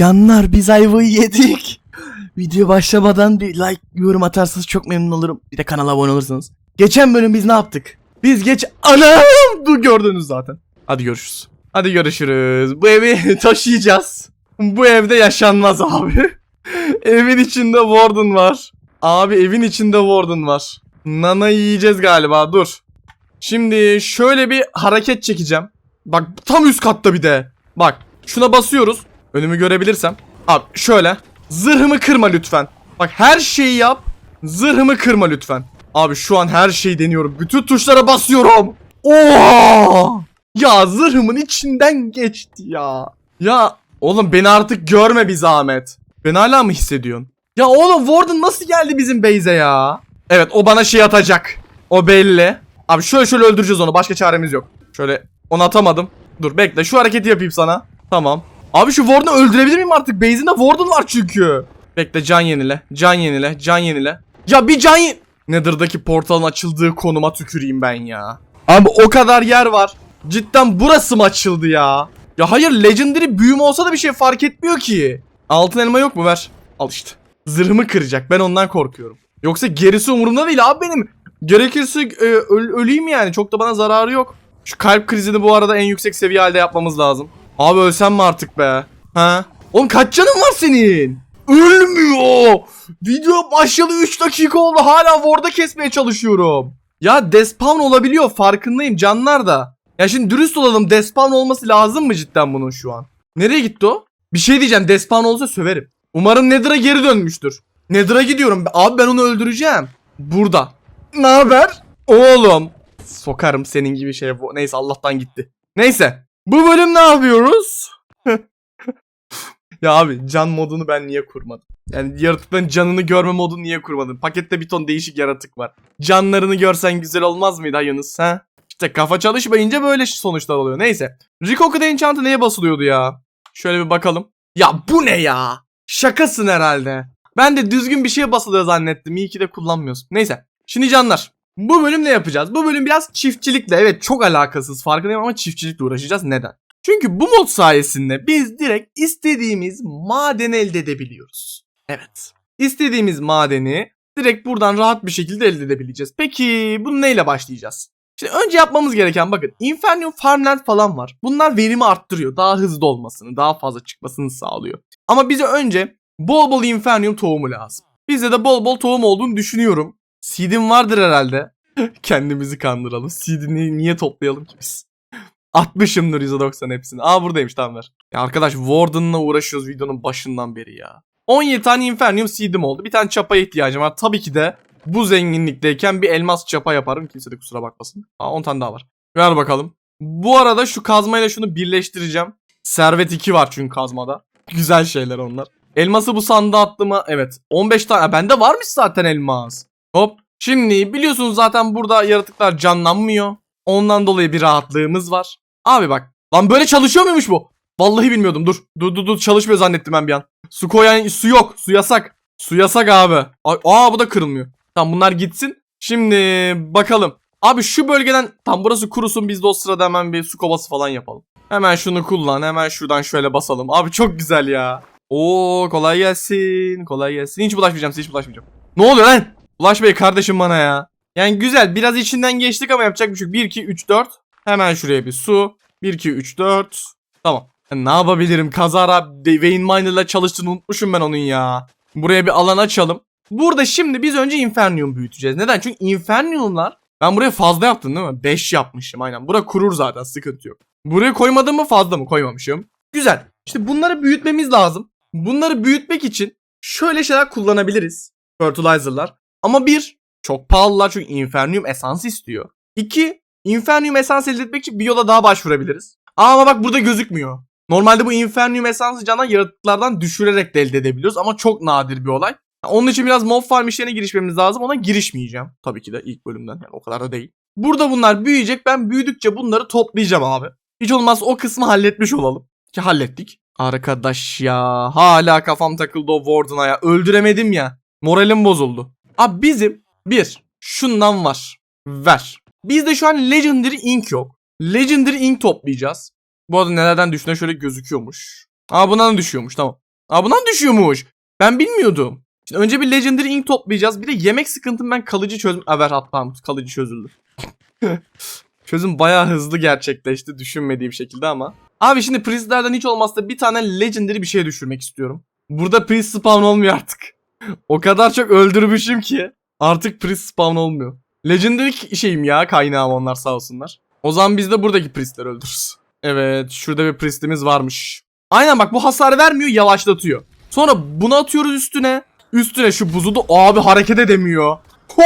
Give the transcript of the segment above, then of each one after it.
Canlar biz ayvayı yedik. Video başlamadan bir like, yorum atarsanız çok memnun olurum. Bir de kanala abone olursanız. Geçen bölüm biz ne yaptık? Biz geç... Anam! Bu gördünüz zaten. Hadi görüşürüz. Hadi görüşürüz. Bu evi taşıyacağız. Bu evde yaşanmaz abi. evin içinde Warden var. Abi evin içinde Warden var. Nana yiyeceğiz galiba dur. Şimdi şöyle bir hareket çekeceğim. Bak tam üst katta bir de. Bak şuna basıyoruz. Önümü görebilirsem. Abi şöyle. Zırhımı kırma lütfen. Bak her şeyi yap. Zırhımı kırma lütfen. Abi şu an her şeyi deniyorum. Bütün tuşlara basıyorum. Oo! Ya zırhımın içinden geçti ya. Ya oğlum beni artık görme bir zahmet. Ben hala mı hissediyorsun? Ya oğlum Warden nasıl geldi bizim base'e ya? Evet o bana şey atacak. O belli. Abi şöyle şöyle öldüreceğiz onu. Başka çaremiz yok. Şöyle onu atamadım. Dur bekle şu hareketi yapayım sana. Tamam. Abi şu Warden'ı öldürebilir miyim artık? Base'inde Warden var çünkü. Bekle can yenile. Can yenile. Can yenile. Ya bir can yen... Nether'daki portalın açıldığı konuma tüküreyim ben ya. Abi o kadar yer var. Cidden burası mı açıldı ya? Ya hayır Legendary büyüm olsa da bir şey fark etmiyor ki. Altın elma yok mu ver. Al işte. Zırhımı kıracak ben ondan korkuyorum. Yoksa gerisi umurumda değil abi benim. Gerekirse e, öl- öleyim yani çok da bana zararı yok. Şu kalp krizini bu arada en yüksek seviye halde yapmamız lazım. Abi ölsem mi artık be? Ha? Oğlum kaç canın var senin? Ölmüyor. Video başladı 3 dakika oldu hala Ward'a kesmeye çalışıyorum. Ya despawn olabiliyor farkındayım canlar da. Ya şimdi dürüst olalım despawn olması lazım mı cidden bunun şu an? Nereye gitti o? Bir şey diyeceğim despawn olsa söverim. Umarım Nether'a geri dönmüştür. Nether'a gidiyorum. Abi ben onu öldüreceğim. Burada. Ne haber? Oğlum. Sokarım senin gibi şeye. Bu- Neyse Allah'tan gitti. Neyse. Bu bölüm ne yapıyoruz? ya abi can modunu ben niye kurmadım? Yani yaratıkların canını görme modunu niye kurmadım? Pakette bir ton değişik yaratık var. Canlarını görsen güzel olmaz mıydı ha Yunus ha? İşte kafa çalışmayınca böyle sonuçlar oluyor. Neyse. Rikoku'da enchant'ı neye basılıyordu ya? Şöyle bir bakalım. Ya bu ne ya? Şakasın herhalde. Ben de düzgün bir şeye basılıyor zannettim. İyi ki de kullanmıyorsun. Neyse. Şimdi canlar. Bu bölüm ne yapacağız? Bu bölüm biraz çiftçilikle. Evet çok alakasız farkındayım ama çiftçilikle uğraşacağız. Neden? Çünkü bu mod sayesinde biz direkt istediğimiz madeni elde edebiliyoruz. Evet. İstediğimiz madeni direkt buradan rahat bir şekilde elde edebileceğiz. Peki bunu neyle başlayacağız? Şimdi önce yapmamız gereken bakın Infernium Farmland falan var. Bunlar verimi arttırıyor. Daha hızlı olmasını, daha fazla çıkmasını sağlıyor. Ama bize önce bol bol Infernium tohumu lazım. Bizde de bol bol tohum olduğunu düşünüyorum. Seed'im vardır herhalde. Kendimizi kandıralım. Seed'ini niye toplayalım ki biz? Atmışımdır %90 hepsini. Aa buradaymış tamam ver. Ya arkadaş Warden'la uğraşıyoruz videonun başından beri ya. 17 tane Infernium seed'im oldu. Bir tane çapaya ihtiyacım var. Tabii ki de bu zenginlikteyken bir elmas çapa yaparım. Kimse de kusura bakmasın. Aa 10 tane daha var. Ver bakalım. Bu arada şu kazmayla şunu birleştireceğim. Servet 2 var çünkü kazmada. Güzel şeyler onlar. Elması bu sandığa attığıma evet. 15 tane. Bende varmış zaten elmas. Hop. Şimdi biliyorsunuz zaten burada yaratıklar canlanmıyor. Ondan dolayı bir rahatlığımız var. Abi bak. Lan böyle çalışıyor muymuş bu? Vallahi bilmiyordum. Dur. Dur dur dur çalışmıyor zannettim ben bir an. Su koyan su yok. Su yasak. Su yasak abi. Aa bu da kırılmıyor. Tamam bunlar gitsin. Şimdi bakalım. Abi şu bölgeden tam burası kurusun biz de o sırada hemen bir su kovası falan yapalım. Hemen şunu kullan. Hemen şuradan şöyle basalım. Abi çok güzel ya. Oo kolay gelsin. Kolay gelsin. Hiç bulaşmayacağım size hiç bulaşmayacağım. Ne oluyor lan? Ulaş Bey kardeşim bana ya. Yani güzel biraz içinden geçtik ama yapacak bir şey yok. 1 2 3 4. Hemen şuraya bir su. 1 2 3 4. Tamam. Ya ne yapabilirim? Kazara Wayne Miner'la çalıştığını unutmuşum ben onun ya. Buraya bir alan açalım. Burada şimdi biz önce Infernium büyüteceğiz. Neden? Çünkü Infernium'lar ben buraya fazla yaptım değil mi? 5 yapmışım aynen. Bura kurur zaten sıkıntı yok. Buraya koymadım mı fazla mı koymamışım. Güzel. İşte bunları büyütmemiz lazım. Bunları büyütmek için şöyle şeyler kullanabiliriz. Fertilizer'lar. Ama bir, çok pahalılar çünkü Infernium esans istiyor. İki, Infernium esans elde etmek için bir yola daha başvurabiliriz. Aa, ama bak burada gözükmüyor. Normalde bu Infernium esansı canan yaratıklardan düşürerek de elde edebiliyoruz ama çok nadir bir olay. Onun için biraz mob farm işlerine girişmemiz lazım. Ona girişmeyeceğim. Tabii ki de ilk bölümden. Yani o kadar da değil. Burada bunlar büyüyecek. Ben büyüdükçe bunları toplayacağım abi. Hiç olmazsa o kısmı halletmiş olalım. Ki hallettik. Arkadaş ya. Hala kafam takıldı o Warden'a ya. Öldüremedim ya. Moralim bozuldu. Abi bizim bir şundan var. Ver. Bizde şu an Legendary Ink yok. Legendary Ink toplayacağız. Bu arada nelerden düşüne şöyle gözüküyormuş. Aa bundan düşüyormuş tamam. Aa bundan düşüyormuş. Ben bilmiyordum. Şimdi önce bir Legendary Ink toplayacağız. Bir de yemek sıkıntım ben kalıcı çözüm... Ha ver hatta kalıcı çözüldü. Çözüm bayağı hızlı gerçekleşti düşünmediğim şekilde ama. Abi şimdi Priest'lerden hiç olmazsa bir tane Legendary bir şey düşürmek istiyorum. Burada Priest spawn olmuyor artık. O kadar çok öldürmüşüm ki. Artık Priest spawn olmuyor. Legendary şeyim ya kaynağım onlar sağ olsunlar. O zaman biz de buradaki Priest'leri öldürürüz. Evet şurada bir Priest'imiz varmış. Aynen bak bu hasar vermiyor yavaşlatıyor. Sonra bunu atıyoruz üstüne. Üstüne şu buzu da abi hareket edemiyor.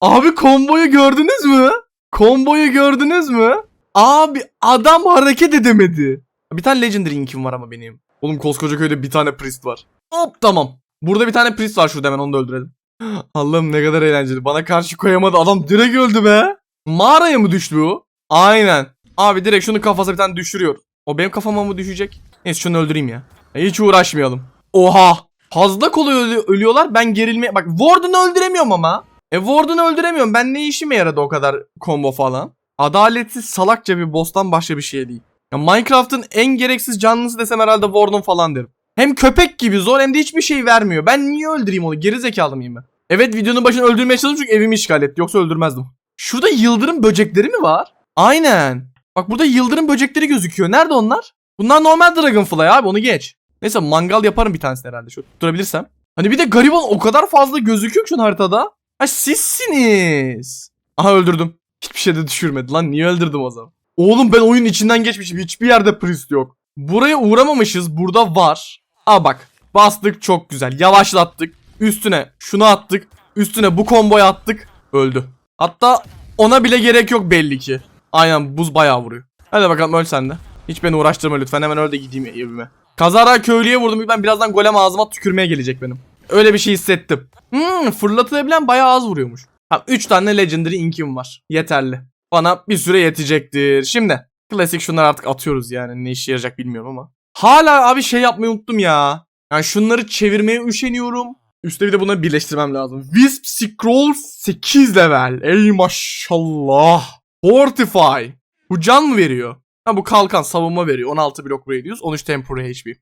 Abi komboyu gördünüz mü? Komboyu gördünüz mü? Abi adam hareket edemedi. Bir tane Legendary Ink'im var ama benim. Oğlum koskoca köyde bir tane priest var. Hop tamam. Burada bir tane priest var şurada hemen onu da öldürelim. Allah'ım ne kadar eğlenceli. Bana karşı koyamadı. Adam direkt öldü be. Mağaraya mı düştü bu? Aynen. Abi direkt şunu kafasına bir tane düşürüyor. O benim kafama mı düşecek? Neyse şunu öldüreyim ya. Hiç uğraşmayalım. Oha. Fazla kolay ölü- ölüyorlar. Ben gerilmeye... Bak Warden'ı öldüremiyorum ama. E Warden'ı öldüremiyorum. Ben ne işime yaradı o kadar combo falan. Adaletsiz salakça bir boss'tan başka bir şey değil. Ya Minecraft'ın en gereksiz canlısı desem herhalde Warden falan derim. Hem köpek gibi zor hem de hiçbir şey vermiyor. Ben niye öldüreyim onu? Geri zekalı mıyım ben? Evet videonun başını öldürmeye çalıştım çünkü evimi işgal etti. Yoksa öldürmezdim. Şurada yıldırım böcekleri mi var? Aynen. Bak burada yıldırım böcekleri gözüküyor. Nerede onlar? Bunlar normal Dragonfly abi onu geç. Neyse mangal yaparım bir tanesini herhalde şu tutturabilirsem. Hani bir de gariban o kadar fazla gözüküyor şu haritada. Ha sizsiniz. Aha öldürdüm. Hiçbir şey de düşürmedi lan. Niye öldürdüm o zaman? Oğlum ben oyunun içinden geçmişim. Hiçbir yerde priest yok. Buraya uğramamışız. Burada var. Aa bak. Bastık çok güzel. Yavaşlattık. Üstüne şunu attık. Üstüne bu komboyu attık. Öldü. Hatta ona bile gerek yok belli ki. Aynen buz bayağı vuruyor. Hadi bakalım öl sen de. Hiç beni uğraştırma lütfen. Hemen öl de gideyim evime. Kazara köylüye vurdum. Ben birazdan golem ağzıma tükürmeye gelecek benim. Öyle bir şey hissettim. Hmm, fırlatılabilen bayağı az vuruyormuş. Tamam 3 tane legendary inkim var. Yeterli. Bana bir süre yetecektir. Şimdi klasik şunları artık atıyoruz yani. Ne işe yarayacak bilmiyorum ama. Hala abi şey yapmayı unuttum ya. Yani şunları çevirmeye üşeniyorum. Üstte bir de bunları birleştirmem lazım. Wisp Scroll 8 level. Ey maşallah. Fortify. Bu can mı veriyor? Ha bu kalkan savunma veriyor. 16 blok radius, 13 temporary HP.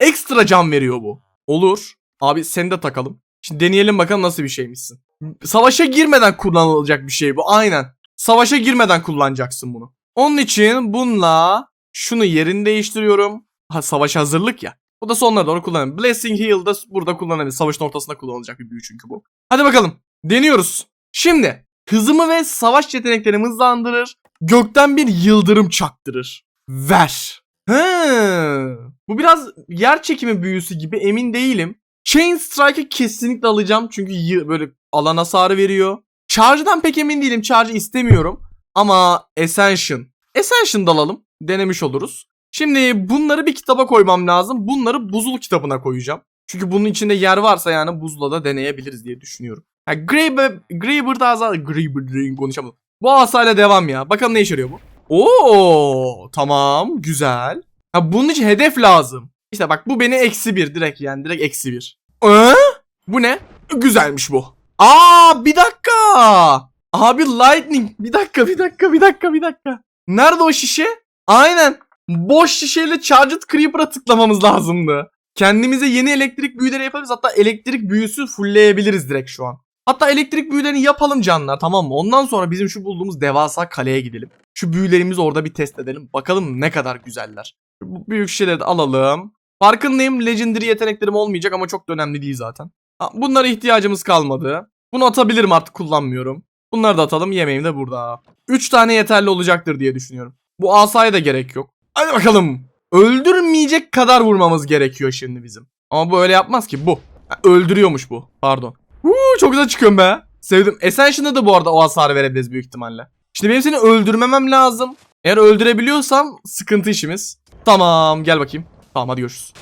Ekstra can veriyor bu. Olur. Abi seni de takalım. Şimdi deneyelim bakalım nasıl bir şeymişsin. Savaşa girmeden kullanılacak bir şey bu. Aynen. Savaşa girmeden kullanacaksın bunu. Onun için bununla şunu yerini değiştiriyorum. Ha savaş hazırlık ya. Bu da sonlara doğru kullanırım. Blessing Heal da burada kullanabilir. Savaşın ortasında kullanılacak bir büyü çünkü bu. Hadi bakalım. Deniyoruz. Şimdi hızımı ve savaş yeteneklerimi hızlandırır. Gökten bir yıldırım çaktırır. Ver. He. Bu biraz yer çekimi büyüsü gibi emin değilim. Chain Strike'ı kesinlikle alacağım çünkü böyle alan hasarı veriyor. Charge'dan pek emin değilim. Charge istemiyorum. Ama Ascension. Ascension da alalım. Denemiş oluruz. Şimdi bunları bir kitaba koymam lazım. Bunları buzul kitabına koyacağım. Çünkü bunun içinde yer varsa yani buzla da deneyebiliriz diye düşünüyorum. Ha, Graber, Graber da azal... Graber konuşamadım. Bu asayla devam ya. Bakalım ne işe yarıyor bu. Oo tamam güzel. Ha bunun için hedef lazım. İşte bak bu beni eksi bir direkt yani direkt eksi bir. Ee? Bu ne? Güzelmiş bu. Aa bir dakika. Abi lightning. Bir dakika bir dakika bir dakika bir dakika. Nerede o şişe? Aynen. Boş şişeyle Charged Creeper'a tıklamamız lazımdı. Kendimize yeni elektrik büyüleri yapabiliriz. Hatta elektrik büyüsü fullleyebiliriz direkt şu an. Hatta elektrik büyülerini yapalım canlar tamam mı? Ondan sonra bizim şu bulduğumuz devasa kaleye gidelim. Şu büyülerimizi orada bir test edelim. Bakalım ne kadar güzeller. Bu büyük şişeleri de alalım. Farkındayım legendary yeteneklerim olmayacak ama çok da önemli değil zaten. Bunlara ihtiyacımız kalmadı. Bunu atabilirim artık kullanmıyorum. Bunları da atalım yemeğim de burada. 3 tane yeterli olacaktır diye düşünüyorum. Bu asaya da gerek yok. Hadi bakalım. Öldürmeyecek kadar vurmamız gerekiyor şimdi bizim. Ama bu öyle yapmaz ki bu. Öldürüyormuş bu. Pardon. Huu, çok güzel çıkıyorum be. Sevdim. Ascension'da da bu arada o hasarı verebiliriz büyük ihtimalle. Şimdi benim seni öldürmemem lazım. Eğer öldürebiliyorsam sıkıntı işimiz. Tamam gel bakayım. Tamam hadi görüşürüz.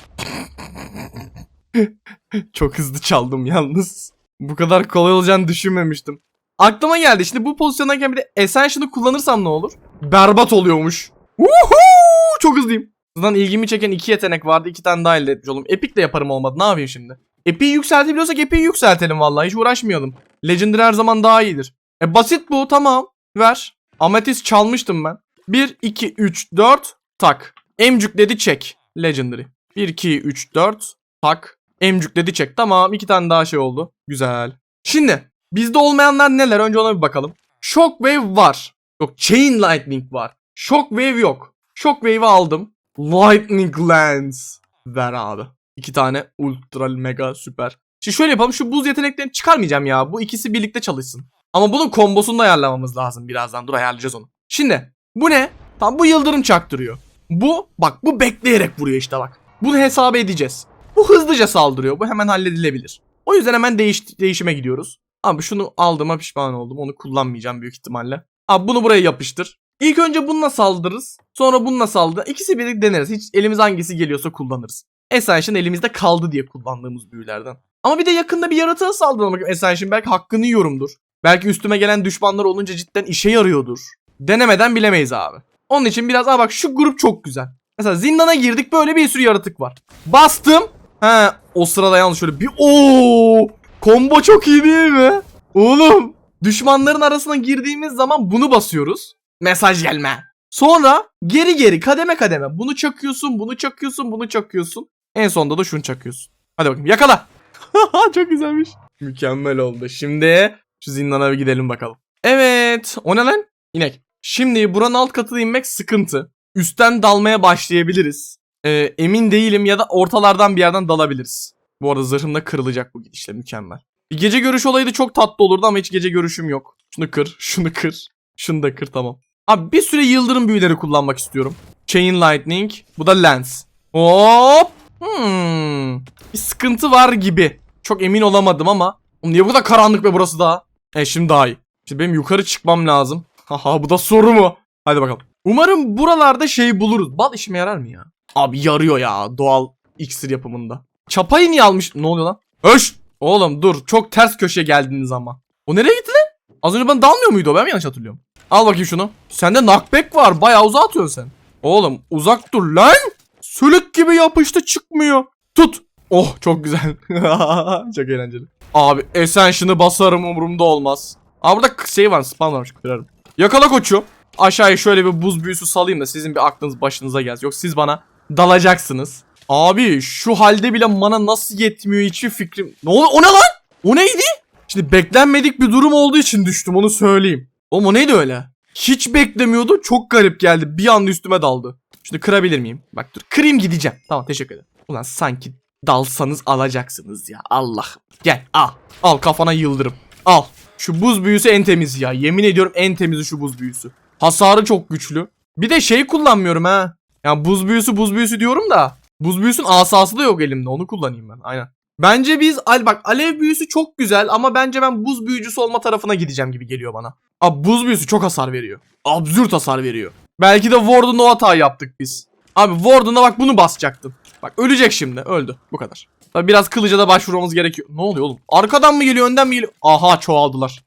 Çok hızlı çaldım yalnız. Bu kadar kolay olacağını düşünmemiştim. Aklıma geldi. Şimdi bu pozisyondayken bir de Ascension'ı kullanırsam ne olur? Berbat oluyormuş. Woohoo! Çok hızlıyım. Zaten ilgimi çeken iki yetenek vardı. iki tane daha elde etmiş oldum. Epic de yaparım olmadı. Ne yapayım şimdi? Epic'i yükseltebiliyorsak Epic'i yükseltelim vallahi. Hiç uğraşmayalım. Legendary her zaman daha iyidir. E basit bu tamam. Ver. Ametist çalmıştım ben. 1, 2, 3, 4. Tak. Emcükledi çek. Legendary. 1, 2, 3, 4. Tak. Emcükledi çek. Tamam. iki tane daha şey oldu. Güzel. Şimdi bizde olmayanlar neler? Önce ona bir bakalım. Shockwave var. Yok Chain Lightning var. Shockwave yok. Shockwave'i aldım. Lightning Lens. Ver abi. İki tane ultra mega süper. Şimdi şöyle yapalım. Şu buz yeteneklerini çıkarmayacağım ya. Bu ikisi birlikte çalışsın. Ama bunun kombosunu da ayarlamamız lazım birazdan. Dur ayarlayacağız onu. Şimdi bu ne? Tam bu yıldırım çaktırıyor. Bu bak bu bekleyerek vuruyor işte bak. Bunu hesap edeceğiz. Bu hızlıca saldırıyor. Bu hemen halledilebilir. O yüzden hemen değiş değişime gidiyoruz. Abi şunu aldığıma pişman oldum. Onu kullanmayacağım büyük ihtimalle. Abi bunu buraya yapıştır. İlk önce bununla saldırırız. Sonra bununla saldır. İkisi birlikte deneriz. Hiç elimiz hangisi geliyorsa kullanırız. Ascension elimizde kaldı diye kullandığımız büyülerden. Ama bir de yakında bir yaratığa saldıralım. bakayım. Ascension belki hakkını yiyorumdur. Belki üstüme gelen düşmanlar olunca cidden işe yarıyordur. Denemeden bilemeyiz abi. Onun için biraz aa bak şu grup çok güzel. Mesela zindana girdik böyle bir sürü yaratık var. Bastım. He o sırada yalnız şöyle bir ooo Combo çok iyi değil mi? Oğlum düşmanların arasına girdiğimiz zaman bunu basıyoruz. Mesaj gelme. Sonra geri geri kademe kademe bunu çakıyorsun, bunu çakıyorsun, bunu çakıyorsun. En sonunda da şunu çakıyorsun. Hadi bakayım yakala. çok güzelmiş. Mükemmel oldu. Şimdi şu zindana bir gidelim bakalım. Evet. O ne lan? İnek. Şimdi buranın alt katına inmek sıkıntı. Üstten dalmaya başlayabiliriz. Ee, emin değilim ya da ortalardan bir yerden dalabiliriz. Bu arada zırhım da kırılacak bu gidişle mükemmel. Bir gece görüş olayı da çok tatlı olurdu ama hiç gece görüşüm yok. Şunu kır, şunu kır, şunu da kır tamam. Abi bir süre yıldırım büyüleri kullanmak istiyorum. Chain Lightning, bu da Lens. Hop! Hmm. Bir sıkıntı var gibi. Çok emin olamadım ama. Oğlum Niye bu kadar karanlık be burası daha? E şimdi daha iyi. Şimdi benim yukarı çıkmam lazım. Haha bu da soru mu? Hadi bakalım. Umarım buralarda şey buluruz. Bal işime yarar mı ya? Abi yarıyor ya doğal iksir yapımında. Çapayı niye almış? Ne oluyor lan? Öş! Oğlum dur çok ters köşeye geldiniz ama. O nereye gitti lan? Az önce bana dalmıyor muydu o? Ben mi yanlış hatırlıyorum? Al bakayım şunu. Sende knockback var. Bayağı uzağa atıyorsun sen. Oğlum uzak dur lan. Sülük gibi yapıştı çıkmıyor. Tut. Oh çok güzel. çok eğlenceli. Abi Ascension'ı basarım umurumda olmaz. Aa burada şey var spam varmış kırarım. Yakala koçu. Aşağıya şöyle bir buz büyüsü salayım da sizin bir aklınız başınıza gelsin. Yok siz bana dalacaksınız. Abi şu halde bile mana nasıl yetmiyor hiçbir fikrim. Ne oluyor? O ne lan? O neydi? Şimdi beklenmedik bir durum olduğu için düştüm onu söyleyeyim. Oğlum o neydi öyle? Hiç beklemiyordum. Çok garip geldi. Bir anda üstüme daldı. Şunu kırabilir miyim? Bak dur. Kırayım gideceğim. Tamam teşekkür ederim. Ulan sanki dalsanız alacaksınız ya. Allah. Gel al. Al kafana yıldırım. Al. Şu buz büyüsü en temiz ya. Yemin ediyorum en temizi şu buz büyüsü. Hasarı çok güçlü. Bir de şey kullanmıyorum ha. Ya buz büyüsü buz büyüsü diyorum da. Buz büyüsünün asası da yok elimde. Onu kullanayım ben. Aynen. Bence biz al bak alev büyüsü çok güzel ama bence ben buz büyücüsü olma tarafına gideceğim gibi geliyor bana. Abi buz büyüsü çok hasar veriyor. Absürt hasar veriyor. Belki de Ward'un o hatayı yaptık biz. Abi Ward'una bak bunu basacaktım. Bak ölecek şimdi. Öldü. Bu kadar. Tabi biraz kılıca da başvurmamız gerekiyor. Ne oluyor oğlum? Arkadan mı geliyor önden mi geliyor? Aha çoğaldılar.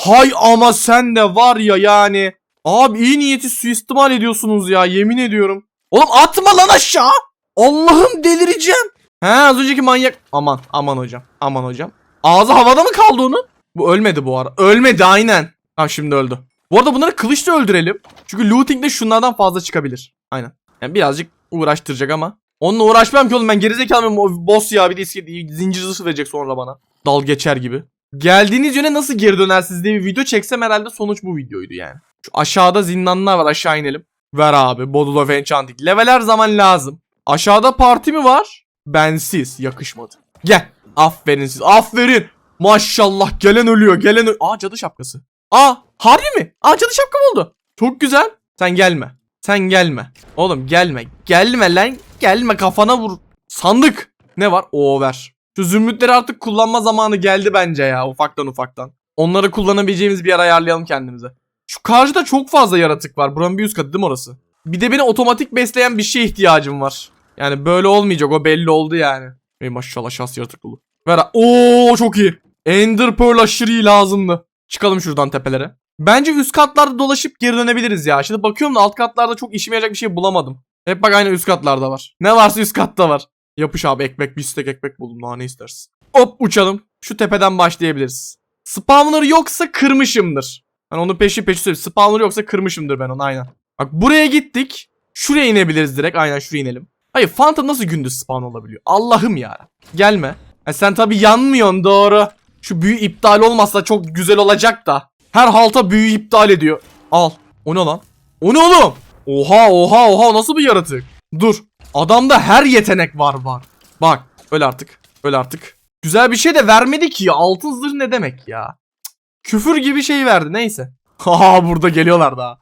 Hay ama sen de var ya yani. Abi iyi niyeti suistimal ediyorsunuz ya yemin ediyorum. Oğlum atma lan aşağı. Allah'ım delireceğim. He az önceki manyak. Aman aman hocam. Aman hocam. Ağzı havada mı kaldı onun? Bu ölmedi bu ara. Ölmedi aynen. Ha şimdi öldü. Bu arada bunları kılıçla öldürelim. Çünkü looting'de şunlardan fazla çıkabilir. Aynen. Yani birazcık uğraştıracak ama. Onunla uğraşmam ki oğlum ben gerizekalı mıyım? Boss ya bir de eski zincir zırhı verecek sonra bana. Dal geçer gibi. Geldiğiniz yöne nasıl geri dönersiniz diye bir video çeksem herhalde sonuç bu videoydu yani. Aşağıda zindanlar var aşağı inelim. Ver abi Bottle of Enchanting. Level her zaman lazım. Aşağıda parti mi var? Bensiz. Yakışmadı. Gel. Aferin siz. Aferin. Maşallah gelen ölüyor. Gelen ölüyor. Aa cadı şapkası. Aa harbi mi? Aa cadı şapkam oldu. Çok güzel. Sen gelme. Sen gelme. Oğlum gelme. Gelme lan. Gelme kafana vur. Sandık. Ne var? Oo ver. Şu zümrütleri artık kullanma zamanı geldi bence ya ufaktan ufaktan. Onları kullanabileceğimiz bir yer ayarlayalım kendimize. Şu karşıda çok fazla yaratık var. Buranın bir üst katı değil mi orası? Bir de beni otomatik besleyen bir şeye ihtiyacım var. Yani böyle olmayacak o belli oldu yani. Ey maşallah şans yaratık dolu. Ver Oo çok iyi. Ender Pearl aşırı lazımdı. Çıkalım şuradan tepelere. Bence üst katlarda dolaşıp geri dönebiliriz ya. Şimdi bakıyorum da alt katlarda çok işime yarayacak bir şey bulamadım. Hep bak aynı üst katlarda var. Ne varsa üst katta var. Yapış abi ekmek bir stek ekmek buldum daha ne istersin. Hop uçalım. Şu tepeden başlayabiliriz. Spawner yoksa kırmışımdır. Hani onu peşi peşi söyleyeyim. Spawner yoksa kırmışımdır ben onu aynen. Bak buraya gittik. Şuraya inebiliriz direkt. Aynen şuraya inelim. Hayır Phantom nasıl gündüz spawn olabiliyor? Allah'ım ya. Gelme. Ha, sen tabi yanmıyorsun doğru. Şu büyü iptal olmazsa çok güzel olacak da. Her halta büyü iptal ediyor. Al. O ne lan? O ne oğlum? Oha oha oha nasıl bir yaratık? Dur. Adamda her yetenek var var. Bak. Öl artık. Öl artık. Güzel bir şey de vermedi ki. Altın zırh ne demek ya? Küfür gibi şey verdi neyse. Haha burada geliyorlar daha.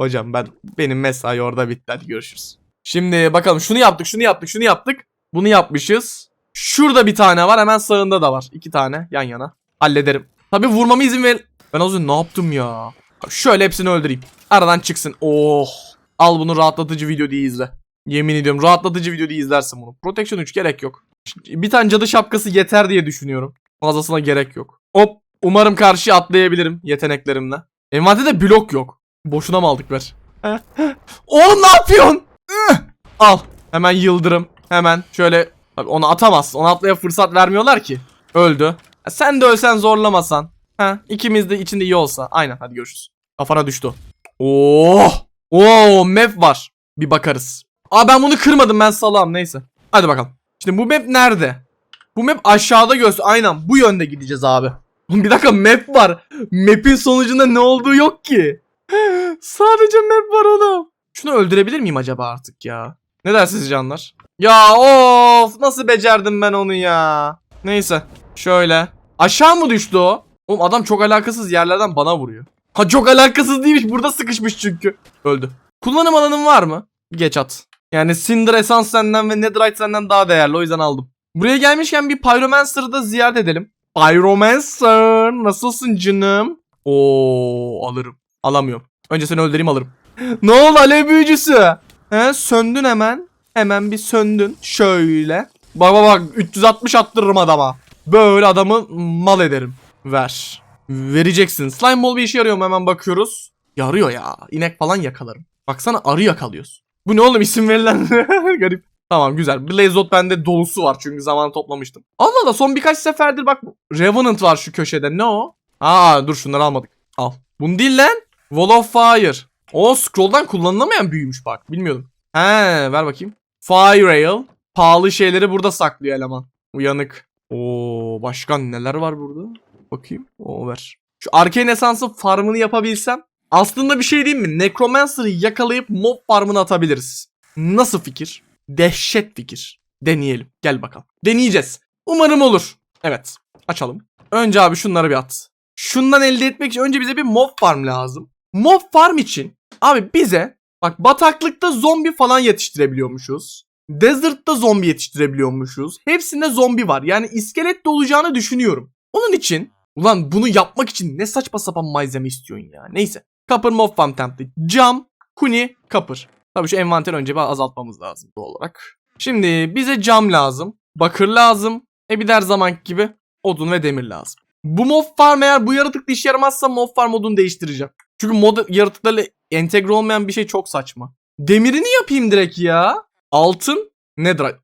Hocam ben benim mesai orada bitti hadi görüşürüz. Şimdi bakalım şunu yaptık şunu yaptık şunu yaptık. Bunu yapmışız. Şurada bir tane var hemen sağında da var. İki tane yan yana. Hallederim. Tabi vurmama izin ver. Ben az önce ne yaptım ya? Şöyle hepsini öldüreyim. Aradan çıksın. Oh. Al bunu rahatlatıcı video diye izle. Yemin ediyorum rahatlatıcı video diye izlersin bunu. Protection 3 gerek yok. Bir tane cadı şapkası yeter diye düşünüyorum. Fazlasına gerek yok. Hop. Umarım karşıya atlayabilirim yeteneklerimle. Envanterde blok yok. Boşuna mı aldık ver? Oğlum ne yapıyorsun? Al. Hemen yıldırım. Hemen şöyle. Tabii onu atamazsın. Onu atmaya fırsat vermiyorlar ki. Öldü. Ya sen de ölsen zorlamasan. Ha, ikimiz de içinde iyi olsa. Aynen hadi görüşürüz. Kafana düştü. Oh! Oo, map var. Bir bakarız. Aa ben bunu kırmadım ben salam neyse. Hadi bakalım. Şimdi bu map nerede? Bu map aşağıda göster. Aynen bu yönde gideceğiz abi. Bir dakika map var. Map'in sonucunda ne olduğu yok ki. Sadece map var oğlum. Şunu öldürebilir miyim acaba artık ya? Ne dersiniz canlar? Ya of nasıl becerdim ben onu ya. Neyse şöyle. Aşağı mı düştü o? Oğlum adam çok alakasız yerlerden bana vuruyor. Ha çok alakasız değilmiş burada sıkışmış çünkü. Öldü. Kullanım alanın var mı? Geç at. Yani Cinder Essence senden ve Netherite senden daha değerli o yüzden aldım. Buraya gelmişken bir Pyromancer'ı da ziyaret edelim. Pyromancer nasılsın canım? Oo alırım. Alamıyorum. Önce seni öldüreyim alırım. ne oldu alev büyücüsü? He söndün hemen. Hemen bir söndün. Şöyle. Bak bak bak 360 attırırım adama. Böyle adamı mal ederim. Ver. Vereceksin. Slime ball bir işe yarıyor mu hemen bakıyoruz. Yarıyor ya. İnek falan yakalarım. Baksana arı yakalıyoruz. Bu ne oğlum isim verilen garip. Tamam güzel. Blazot bende dolusu var çünkü zaman toplamıştım. Allah Allah son birkaç seferdir bak Revenant var şu köşede. Ne o? Aa dur şunları almadık. Al. Bunu değil lan. Wall of Fire. O scroll'dan kullanılamayan büyümüş bak. Bilmiyordum. He ver bakayım. Fire Rail. Pahalı şeyleri burada saklıyor eleman. Uyanık. Oo başkan neler var burada? Bakayım. O ver. Şu Arcane Essence'ın farmını yapabilsem aslında bir şey diyeyim mi? Necromancer'ı yakalayıp mob farmını atabiliriz. Nasıl fikir? Dehşet fikir. Deneyelim. Gel bakalım. Deneyeceğiz. Umarım olur. Evet. Açalım. Önce abi şunları bir at. Şundan elde etmek için önce bize bir mob farm lazım. Mob farm için abi bize bak bataklıkta zombi falan yetiştirebiliyormuşuz. Desert'ta zombi yetiştirebiliyormuşuz. Hepsinde zombi var. Yani iskelet de olacağını düşünüyorum. Onun için ulan bunu yapmak için ne saçma sapan malzeme istiyorsun ya. Neyse. Copper Mob Farm Template. Cam, kuni, copper. Tabii şu envanteri önce bir azaltmamız lazım doğal olarak. Şimdi bize cam lazım. Bakır lazım. E bir de her zaman gibi odun ve demir lazım. Bu mob farm eğer bu yaratık işe yaramazsa mob farm modunu değiştireceğim. Çünkü mod yaratıklarla entegre olmayan bir şey çok saçma. Demirini yapayım direkt ya. Altın. Netherite.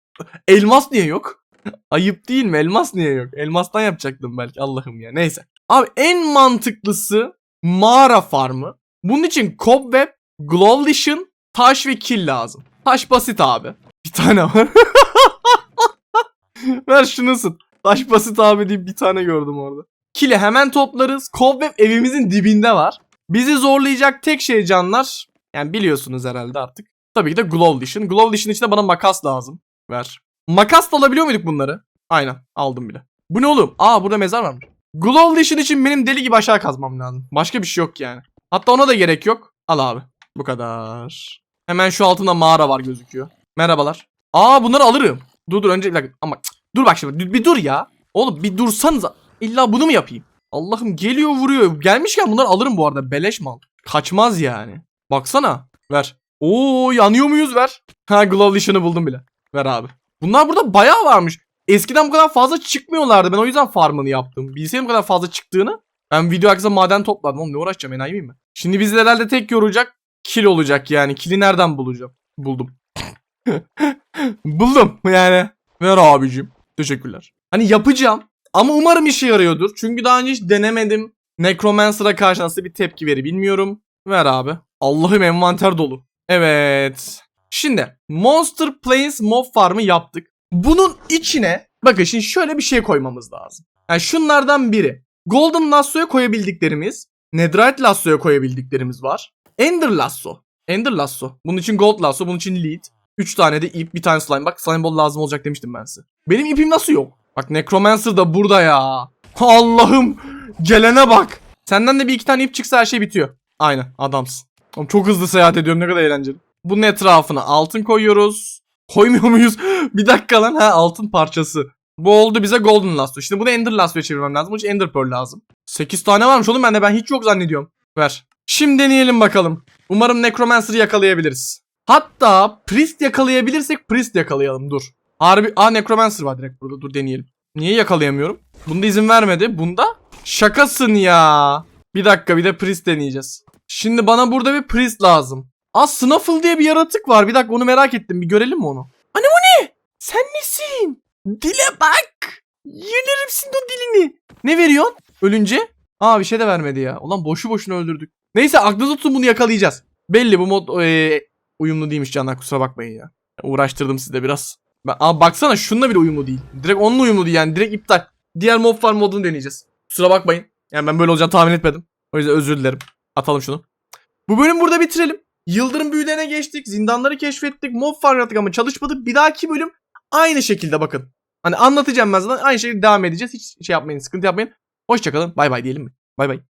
Elmas niye yok? Ayıp değil mi? Elmas niye yok? Elmastan yapacaktım belki Allah'ım ya. Neyse. Abi en mantıklısı mağara farmı. Bunun için cobweb, glowlition, taş ve kill lazım. Taş basit abi. Bir tane var. Ver şunu ısıt. Taş basit abi diye bir tane gördüm orada. Kill'i hemen toplarız. Cobweb evimizin dibinde var. Bizi zorlayacak tek şey canlar. Yani biliyorsunuz herhalde artık. Tabii ki de Glowlition. Glowlition için de bana makas lazım. Ver. Makas da alabiliyor muyduk bunları? Aynen aldım bile. Bu ne oğlum? Aa burada mezar varmış. Glowlition için benim deli gibi aşağı kazmam lazım. Başka bir şey yok yani. Hatta ona da gerek yok. Al abi. Bu kadar. Hemen şu altında mağara var gözüküyor. Merhabalar. Aa bunları alırım. Dur dur önce bir dakika. Ama dur bak şimdi bir, dur ya. Oğlum bir dursanıza. İlla bunu mu yapayım? Allah'ım geliyor vuruyor. Gelmişken bunları alırım bu arada. Beleş mal. Kaçmaz yani. Baksana. Ver. Oo yanıyor muyuz ver. Ha Glowlition'ı buldum bile. Ver abi. Bunlar burada bayağı varmış. Eskiden bu kadar fazla çıkmıyorlardı. Ben o yüzden farmını yaptım. Bilseydim bu kadar fazla çıktığını. Ben video arkasında maden topladım. Oğlum ne uğraşacağım enayi miyim ben? Şimdi bizi herhalde tek yoracak kill olacak yani. Kill'i nereden bulacağım? Buldum. Buldum yani. Ver abicim. Teşekkürler. Hani yapacağım. Ama umarım işe yarıyordur. Çünkü daha önce hiç denemedim. Necromancer'a karşı nasıl bir tepki verir bilmiyorum. Ver abi. Allah'ım envanter dolu. Evet. Şimdi Monster Plains Mob Farm'ı yaptık. Bunun içine bakın şimdi şöyle bir şey koymamız lazım. Yani şunlardan biri. Golden Lasso'ya koyabildiklerimiz, Netherite Lasso'ya koyabildiklerimiz var. Ender Lasso. Ender Lasso. Bunun için Gold Lasso, bunun için Lead. 3 tane de ip, bir tane slime. Bak slime ball lazım olacak demiştim ben size. Benim ipim nasıl yok? Bak Necromancer da burada ya. Allah'ım. Gelene bak. Senden de bir iki tane ip çıksa her şey bitiyor. Aynen adamsın. Oğlum çok hızlı seyahat ediyorum ne kadar eğlenceli. Bunun etrafına altın koyuyoruz. Koymuyor muyuz? bir dakika lan ha altın parçası. Bu oldu bize golden lasso. Şimdi bunu ender lasso'ya çevirmem lazım. Bunun için ender pearl lazım. 8 tane varmış oğlum bende ben hiç yok zannediyorum. Ver. Şimdi deneyelim bakalım. Umarım necromancer'ı yakalayabiliriz. Hatta priest yakalayabilirsek priest yakalayalım dur. Harbi aa necromancer var direkt burada dur deneyelim. Niye yakalayamıyorum? Bunda izin vermedi. Bunda şakasın ya. Bir dakika bir de priest deneyeceğiz. Şimdi bana burada bir priest lazım. Aa Snuffle diye bir yaratık var. Bir dakika onu merak ettim. Bir görelim mi onu? Anne o ne? Sen nesin? Dile bak. Yenerim o dilini. Ne veriyorsun? Ölünce? Aa bir şey de vermedi ya. Ulan boşu boşuna öldürdük. Neyse aklınızda tutun bunu yakalayacağız. Belli bu mod eee, uyumlu değilmiş canlar kusura bakmayın ya. Uğraştırdım sizi de biraz. Ben, aa baksana şununla bile uyumlu değil. Direkt onunla uyumlu değil yani direkt iptal. Diğer mob farm modunu deneyeceğiz. Kusura bakmayın. Yani ben böyle olacağını tahmin etmedim. O yüzden özür dilerim. Atalım şunu. Bu bölüm burada bitirelim. Yıldırım büyülerine geçtik. Zindanları keşfettik. Mob farm yaptık ama çalışmadık. Bir dahaki bölüm aynı şekilde bakın. Hani anlatacağım ben zaten. Aynı şekilde devam edeceğiz. Hiç şey yapmayın. Sıkıntı yapmayın. Hoşçakalın. Bay bay diyelim mi? Bay bay.